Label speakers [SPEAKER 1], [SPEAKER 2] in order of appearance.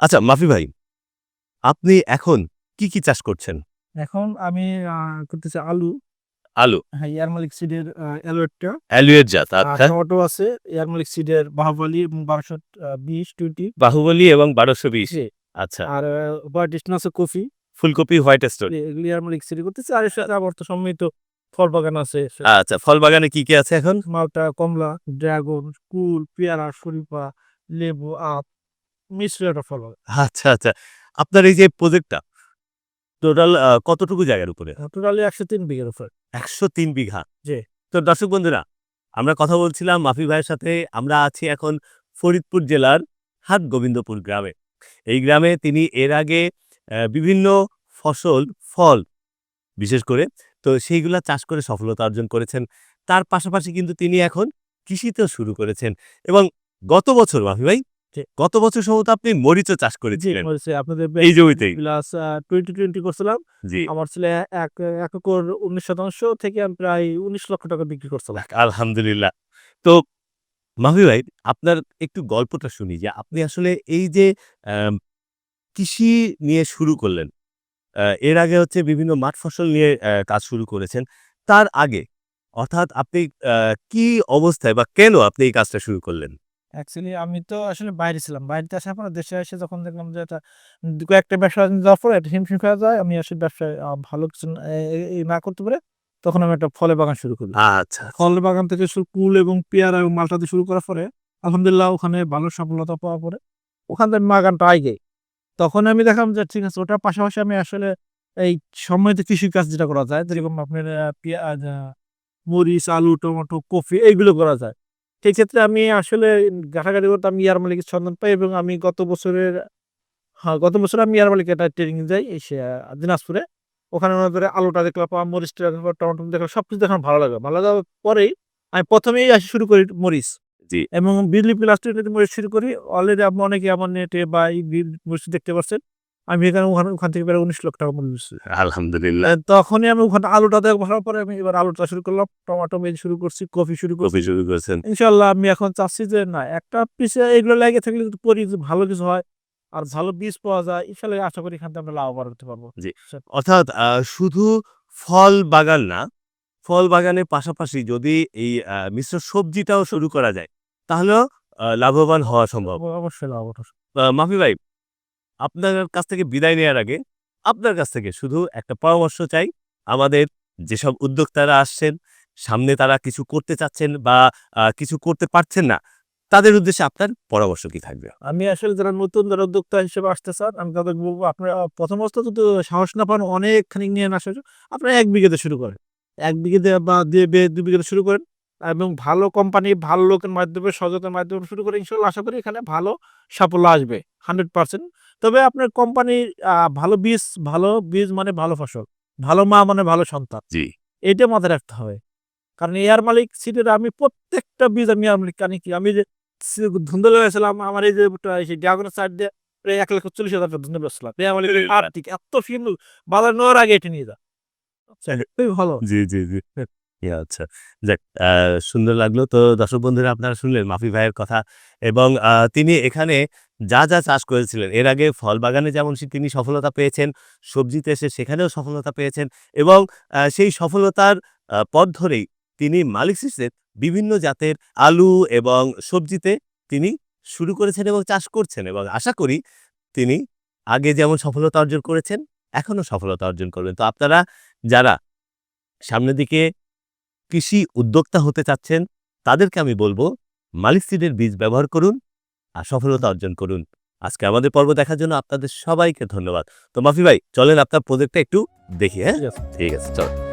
[SPEAKER 1] আচ্ছা মাফি ভাই আপনি এখন কি কি চাষ করছেন?
[SPEAKER 2] এখন আমি করতেছি আলু।
[SPEAKER 1] আলু?
[SPEAKER 2] হ্যাঁ এয়ার মালিক সিডের অ্যালোয়েটটা।
[SPEAKER 1] অ্যালুয়ের জাত আচ্ছা।
[SPEAKER 2] টমেটো আছে এয়ার মালিক সিডের বাহুবলি এবং বারোশো বিশ টোয়েন্টি।
[SPEAKER 1] বাহুবলী এবং বারোশো বিশ আচ্ছা।
[SPEAKER 2] আর হোয়াইট আছে কফি।
[SPEAKER 1] ফুলকপি হোয়াইট স্টোন।
[SPEAKER 2] এগুলি এয়ার মালিক সিডি করতেছি। আর এর সাথে আবার তো সম্মিলিত ফল বাগান আছে।
[SPEAKER 1] আচ্ছা ফল বাগানে কি কি আছে এখন?
[SPEAKER 2] মালটা কমলা ড্রাগন কুল পেয়ারা শরীফা লেবু আপ মিশ্র একটা ফল
[SPEAKER 1] আচ্ছা আচ্ছা। আপনার এই যে প্রজেক্টটা টোটাল কতটুকু জায়গার উপরে?
[SPEAKER 2] টোটালি একশো তিন বিঘের উপর।
[SPEAKER 1] একশো তিন বিঘা?
[SPEAKER 2] জি।
[SPEAKER 1] তো দর্শক বন্ধুরা আমরা কথা বলছিলাম মাফি ভাইয়ের সাথে আমরা আছি এখন ফরিদপুর জেলার হাট গোবিন্দপুর গ্রামে। এই গ্রামে তিনি এর আগে বিভিন্ন ফসল ফল বিশেষ করে তো সেইগুলা চাষ করে সফলতা অর্জন করেছেন। তার পাশাপাশি কিন্তু তিনি এখন কৃষিতেও শুরু করেছেন। এবং গত বছর মাফি ভাই। গত বছর সম্ভবত আপনি মরিচও চাষ করেছিলেন।
[SPEAKER 2] আপনাদের
[SPEAKER 1] এই জমিতে
[SPEAKER 2] প্লাস টোয়েন্টি টোয়েন্টি করছিলাম। আমার ছেলে এক এক একর উনিশ শতাংশ থেকে আমি প্রায় উনিশ লক্ষ টাকা বিক্রি করছিলাম।
[SPEAKER 1] আলহামদুলিল্লাহ। তো মাহবি ভাই আপনার একটু গল্পটা শুনি যে আপনি আসলে এই যে কৃষি নিয়ে শুরু করলেন আহ, এর আগে হচ্ছে বিভিন্ন মাঠ ফসল নিয়ে কাজ শুরু করেছেন। তার আগে অর্থাৎ আপনি আহ, কি অবস্থায় বা কেন আপনি এই কাজটা শুরু করলেন?
[SPEAKER 2] অ্যাকচুয়ালি আমি তো আসলে বাইরে ছিলাম। বাইরেতে আসার পর দেশে এসে যখন দেখলাম যে এটা দু কয়েকটা ব্যবসা যাওয়ার পরে একটা হিমশিম খাওয়া যায় আমি আসলে ব্যবসায় ভালো কিছু না- এ- এ- এ না করতে পারে তখন আমি একটা ফলের বাগান শুরু করি
[SPEAKER 1] আচ্ছা
[SPEAKER 2] ফলের বাগান থেকে শুরু কুল এবং পেয়ারা এবং মালটা দিয়ে শুরু করার পরে আলহামদুলিল্লাহ ওখানে ভালো সফলতা পাওয়ার পরে ওখান থেকে বাগানটা আগে। তখন আমি দেখলাম যে ঠিক আছে ওটার পাশাপাশি আমি আসলে এই সময়তে কৃষি কাজ যেটা করা যায় যেরকম আপনার পেঁয়াজ আহ, মরিচ আলু টমেটো কফি এইগুলো করা যায়। সেই ক্ষেত্রে আমি আসলে ঘাটাঘাটি করতে আমি ইয়ার মালিকের সন্ধান পাই এবং আমি গত বছরের হ্যাঁ গত বছর আমি ইয়ার মালিকের একটা ট্রেনিং যাই এই সে, দিনাজপুরে। ওখানে ওনাদের আলুটা দেখলাম বা মরিচটা দেখলাম টমেটো দেখলাম সব কিছু দেখলাম ভালো লাগে ভালো লাগার পরেই আমি প্রথমেই আসি শুরু করি মরিচ।
[SPEAKER 1] জি।
[SPEAKER 2] এবং বিজলি প্লাস্টিক মরিচ শুরু করি অলরেডি আপনি অনেকে আমার নেটে বা এই মরিচ দেখতে পাচ্ছেন। আমি এখানে ওখানে ওখান থেকে প্রায় উনিশ লক্ষ টাকা বেচছি।
[SPEAKER 1] আলহামদুলিল্লাহ।
[SPEAKER 2] তখনই আমি ওখানে আলুটা দেখ ভালো পরে আমি এবার আলুটা শুরু করলাম টমেটো মেজ শুরু করছি কফি শুরু করছি।
[SPEAKER 1] কপি শুরু করেছেন।
[SPEAKER 2] ইনশাল্লাহ আমি এখন চাচ্ছি যে না একটা পিসে এগুলো লেগে থাকলে যদি পরি ভালো কিছু হয় আর ভালো বীজ পাওয়া যায় ইনশাল্লাহ আশা করি এখান থেকে আমরা লাভবান হতে পারব।
[SPEAKER 1] জি। অর্থাৎ শুধু ফল বাগান না ফল বাগানের পাশাপাশি যদি এই মিশ্র সবজিটাও শুরু করা যায় তাহলেও আহ, লাভবান হওয়া সম্ভব।
[SPEAKER 2] অবশ্যই লাভবান
[SPEAKER 1] মাফি ভাই আপনার কাছ থেকে বিদায় নেওয়ার আগে আপনার কাছ থেকে শুধু একটা পরামর্শ চাই। আমাদের যেসব উদ্যোক্তারা আসছেন, সামনে তারা কিছু করতে চাচ্ছেন বা কিছু করতে পারছেন না, তাদের উদ্দেশ্যে আপনার পরামর্শ কি থাকবে?
[SPEAKER 2] আমি আসলে যারা নতুন, যারা উদ্যোক্তা হিসেবে আসতে চান, আমি তাদের বলব আপনারা প্রথম অবস্থা যদি সাহস না পান, অনেকখানি নিয়ে না আপনারা এক বিঘেতে শুরু করেন। এক বিঘেতে বে- দুই বিঘেতে শুরু করেন। এবং ভালো কোম্পানি ভালো লোকের মাধ্যমে সচেতন মাধ্যমে শুরু করে ইনশাল্লাহ আশা করি এখানে ভালো সাফল্য আসবে হান্ড্রেড পার্সেন্ট তবে আপনার কোম্পানির ভালো বীজ ভালো বীজ মানে ভালো ফসল ভালো মা মানে ভালো সন্তান।
[SPEAKER 1] জি।
[SPEAKER 2] এটা মাথায় রাখতে হবে। কারণ এয়ার মালিক সিটের আমি প্রত্যেকটা বীজ আমি এয়ার মালিক কানি কি? আমি যে ধুন্দলে হয়েছিলাম আমার এই যে ড্রাগনের সাইড দিয়ে প্রায় এক লক্ষ চল্লিশ হাজার টাকা ধুন্দলে বেচছিলাম এয়ার মালিক আর ঠিক এত ফিল্ম বাজার নেওয়ার আগে এটা নিয়ে যা। ভালো।
[SPEAKER 1] জি জি জি। আচ্ছা যাক সুন্দর লাগল। তো দর্শক বন্ধুরা, আপনারা শুনলেন মাফি ভাইয়ের কথা এবং তিনি এখানে যা যা চাষ করেছিলেন, এর আগে ফল বাগানে যেমন তিনি সফলতা পেয়েছেন সবজিতে এসে সেখানেও সফলতা পেয়েছেন এবং সেই সফলতার পথ ধরেই তিনি মালিক সিসের বিভিন্ন জাতের আলু এবং সবজিতে তিনি শুরু করেছেন এবং চাষ করছেন এবং আশা করি তিনি আগে যেমন সফলতা অর্জন করেছেন, এখনও সফলতা অর্জন করবেন। তো আপনারা যারা সামনের দিকে কৃষি উদ্যোক্তা হতে চাচ্ছেন তাদেরকে আমি বলব মালিসিডের বীজ ব্যবহার করুন আর সফলতা অর্জন করুন। আজকে আমাদের পর্ব দেখার জন্য আপনাদের সবাইকে ধন্যবাদ। তো মাফি ভাই চলেন আপনার প্রজেক্টটা একটু দেখি হ্যাঁ?
[SPEAKER 2] ঠিক আছে।
[SPEAKER 1] ঠিক আছে চল।